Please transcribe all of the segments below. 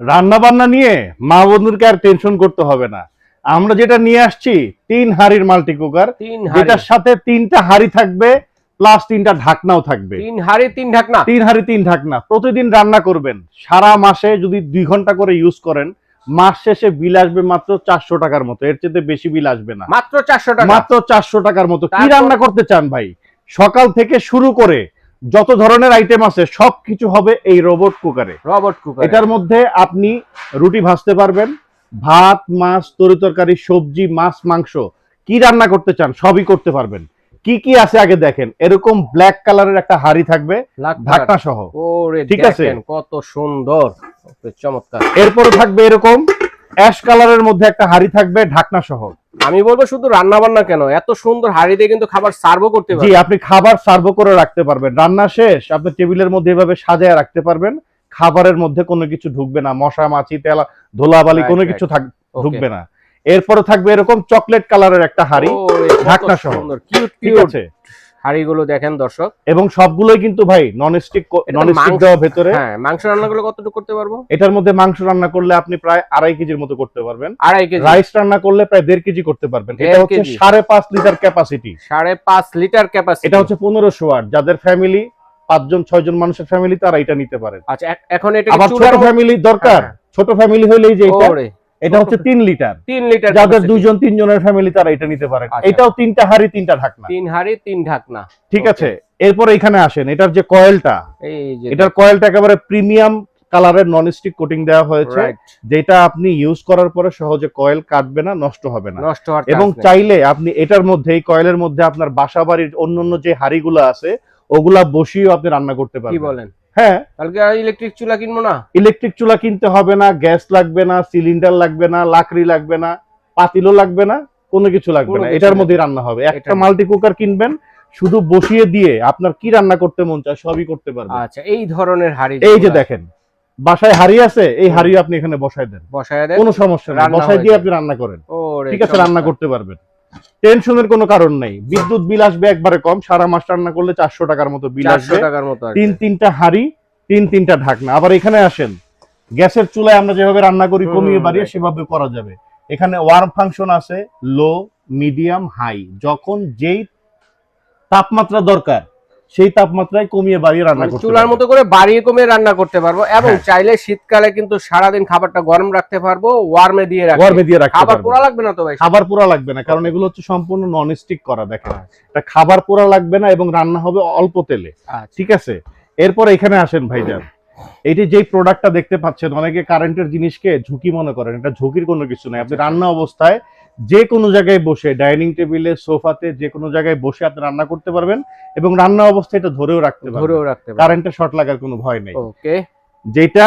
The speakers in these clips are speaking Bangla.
রান্না বান্না নিয়ে মা বন্ধুরকে আর টেনশন করতে হবে না। আমরা যেটা নিয়ে আসছি তিন হাড়ির মাল্টি কুকার যেটার সাথে তিনটা হাড়ি থাকবে প্লাস তিনটা ঢাকনাও থাকবে। তিন হাড়ি তিন ঢাকনা? তিন হাড়ি তিন ঢাকনা। প্রতিদিন রান্না করবেন। সারা মাসে যদি দুই ঘণ্টা করে ইউজ করেন মাস শেষে বিল আসবে মাত্র চারশো টাকার মতো। এর চেয়ে বেশি বিল আসবে না। মাত্র চারশো টাকা? মাত্র চারশো টাকার মতো। কি রান্না করতে চান ভাই? সকাল থেকে শুরু করে যত ধরনের আইটেম আছে সবকিছু হবে এই রোবট কুকারে রবট কুকার এটার মধ্যে আপনি রুটি ভাজতে পারবেন ভাত মাছ তরি তরকারি সবজি মাছ মাংস কি রান্না করতে চান সবই করতে পারবেন। কি কি আছে আগে দেখেন এরকম ব্ল্যাক কালারের একটা হাড়ি থাকবে ঢাকনা সহ। ঠিক আছে। কত সুন্দর চমৎকার। এরপরে থাকবে এরকম অ্যাশ কালারের মধ্যে একটা হাড়ি থাকবে ঢাকনা সহ। আমি বলব শুধু রান্না বান্না কেন? এত সুন্দর হাড়ি দিয়ে কিন্তু খাবার সার্ভও করতে পারবেন জি আপনি খাবার সার্ভ করে রাখতে পারবেন। রান্না শেষ আপনি টেবিলের মধ্যে এভাবে সাজায় রাখতে পারবেন। খাবারের মধ্যে কোনো কিছু ঢুকবে না। মশা মাছি তেলা ধুলাবালি কোনো কিছু ঢুকবে না। এরপরে থাকবে এরকম চকলেট কালারের একটা হাড়ি ঢাকনা সহ। সুন্দর। কিউট ঠিক কিউট আছে? হাড়িগুলো দেখেন দর্শক। এবং সবগুলোই কিন্তু ভাই নন স্টিক নন স্টিক দেওয়া ভেতরে। হ্যাঁ মাংস রান্নাগুলো কতটুকু করতে পারব? এটার মধ্যে মাংস রান্না করলে আপনি প্রায় আড়াই কেজির মতো করতে পারবেন। আড়াই কেজি। রাইস রান্না করলে প্রায় দেড় কেজি করতে পারবেন। এটা হচ্ছে সাড়ে পাঁচ লিটার ক্যাপাসিটি সাড়ে পাঁচ লিটার ক্যাপাসিটি এটা হচ্ছে পনেরোশো ওয়াট যাদের ফ্যামিলি পাঁচজন ছয়জন মানুষের ফ্যামিলি তারা এটা নিতে পারেন আচ্ছা এখন এটা আবার ছোট ফ্যামিলি দরকার। হ্যাঁ। ছোট ফ্যামিলি হলেই যে এটা এটা হচ্ছে তিন লিটার। তিন লিটার যাদের। দুইজন তিনজনের ফ্যামিলি তারা এটা নিতে পারেন আচ্ছা। এটাও তিনটা হাড়ি তিনটা ঢাকনা। তিন হাড়ি তিন ঢাকনা। ঠিক আছে? এরপর এখানে আসেন। এটার যে কয়েলটা এটার কয়েলটা একেবারে প্রিমিয়াম কালারের নন স্টিক কোটিং দেওয়া হয়েছে যেটা আপনি ইউজ করার পরে সহজে কয়েল কাটবে না নষ্ট হবে না। নষ্ট এবং চাইলে আপনি এটার মধ্যে এই কয়েলের মধ্যে আপনার বাসা বাড়ির অন্যান্য যে হাড়িগুলো আছে ওগুলা বসিয়েও আপনি রান্না করতে কি পারবেন। বলেন? হ্যাঁ। কালকে ইলেকট্রিক চুলা কিনবো না? ইলেকট্রিক চুলা কিনতে হবে না গ্যাস লাগবে না সিলিন্ডার লাগবে না লাকড়ি লাগবে না পাতিলও লাগবে না কোনো কিছু লাগবে না। এটার মধ্যে রান্না হবে। একটা মাল্টি কুকার কিনবেন শুধু বসিয়ে দিয়ে আপনার কি রান্না করতে মন চায় সবই করতে পারবেন। আচ্ছা এই ধরনের হাড়ি এই যে দেখেন বাসায় হাড়ি আছে এই হাড়ি আপনি এখানে বসায় দেন। বসায় দেন কোনো সমস্যা নেই। বসায় দিয়ে আপনি রান্না করেন। ঠিক আছে রান্না করতে পারবেন। টেনশনের কোনো কারণ নাই। বিদ্যুৎ বিল আসবে একবারে কম সারা মাস রান্না করলে চারশো টাকার মতো বিল আসবে। টাকার মতো তিন তিনটা হাড়ি তিন তিনটা ঢাকনা। আবার এখানে আসেন গ্যাসের চুলায় আমরা যেভাবে রান্না করি কমিয়ে বাড়িয়ে সেভাবে করা যাবে। এখানে ওয়ার্ম ফাংশন আছে লো মিডিয়াম হাই যখন যেই তাপমাত্রা দরকার। সেই তাপমাত্রায় কমিয়ে বাড়িয়ে রান্না মানে করতে চুলার মতো করে বাড়িয়ে কমিয়ে রান্না করতে পারব এবং হ্যাঁ। চাইলে শীতকালে কিন্তু সারাদিন খাবারটা গরম রাখতে পারব ওয়ার্মে দিয়ে রাখব ওয়ার্মে দিয়ে রাখতে খাবার পোড়া লাগবে না তো ভাই? খাবার পোড়া লাগবে না কারণ এগুলো হচ্ছে সম্পূর্ণ নন স্টিক করা দেখেন। এটা খাবার পোড়া লাগবে না এবং রান্না হবে অল্প তেলে। আচ্ছা। ঠিক আছে? এরপর এখানে আসেন ভাইজান। এইটি যেই প্রোডাক্টটা দেখতে পাচ্ছেন অনেকে কারেন্টের জিনিসকে ঝুঁকি মনে করেন এটা ঝুঁকির কোনো কিছু নাই। আপনি রান্না অবস্থায় যে কোনো জায়গায় বসে ডাইনিং টেবিলে সোফাতে যে কোনো জায়গায় বসে আপনি রান্না করতে পারবেন এবং রান্না অবস্থায় এটা ধরেও রাখতে পারবেন। ধরেও রাখতে পারব কারেন্টের শর্ট লাগার কোনো ভয় নেই। ওকে। যেটা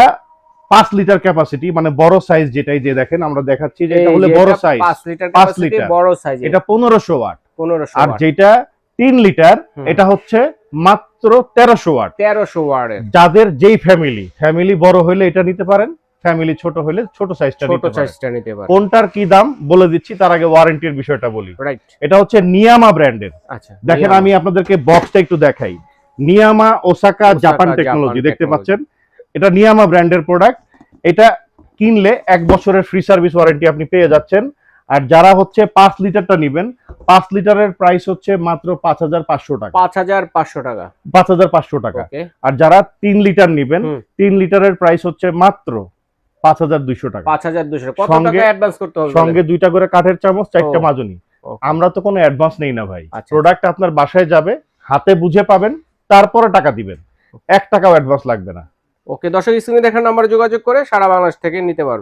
পাঁচ লিটার ক্যাপাসিটি মানে বড় সাইজ যেটাই যে দেখেন আমরা দেখাচ্ছি যে এটা হলো বড় সাইজ পাঁচ লিটার। বড় সাইজ এটা পনেরোশো ওয়াট 1500 আর যেটা তিন লিটার এটা হচ্ছে মাত্র তেরোশো ওয়াট 1300 ওয়াটের যাদের যেই ফ্যামিলি ফ্যামিলি বড় হলে এটা নিতে পারেন ফ্যামিলি ছোট হলে ছোট সাইজটা ছোট সাইজটা নিতে পারব কোনটার কি দাম বলে দিচ্ছি তার আগে ওয়ারেন্টির বিষয়টা বলি। রাইট এটা হচ্ছে নিয়ামা ব্র্যান্ডের আচ্ছা দেখেন আমি আপনাদেরকে বক্সটা একটু দেখাই। নিয়ামা ওসাকা জাপান টেকনোলজি দেখতে পাচ্ছেন? এটা নিয়ামা ব্র্যান্ডের প্রোডাক্ট এটা কিনলে এক বছরের ফ্রি সার্ভিস ওয়ারেন্টি আপনি পেয়ে যাচ্ছেন। আর যারা হচ্ছে পাঁচ লিটারটা নিবেন পাঁচ লিটারের প্রাইস হচ্ছে মাত্র পাঁচ হাজার পাঁচশো টাকা। 5500 টাকা। পাঁচ হাজার পাঁচশো টাকা। আর যারা তিন লিটার নিবেন তিন লিটারের প্রাইস হচ্ছে মাত্র পাঁচ হাজার দুইশো টাকা। 5200 কত সঙ্গে- অ্যাডভান্স করতে হবে সঙ্গে দুইটা করে কাঠের চামচ চারটা। মাজনি। আমরা তো কোনো অ্যাডভান্স নেই না ভাই। আচ্ছা। প্রোডাক্ট আপনার বাসায় যাবে হাতে বুঝে পাবেন তারপরে টাকা দিবেন। এক টাকাও অ্যাডভান্স লাগবে না। ওকে দর্শক স্ক্রিনে দেখার নাম্বারে যোগাযোগ করে সারা বাংলাদেশ থেকে নিতে পারবে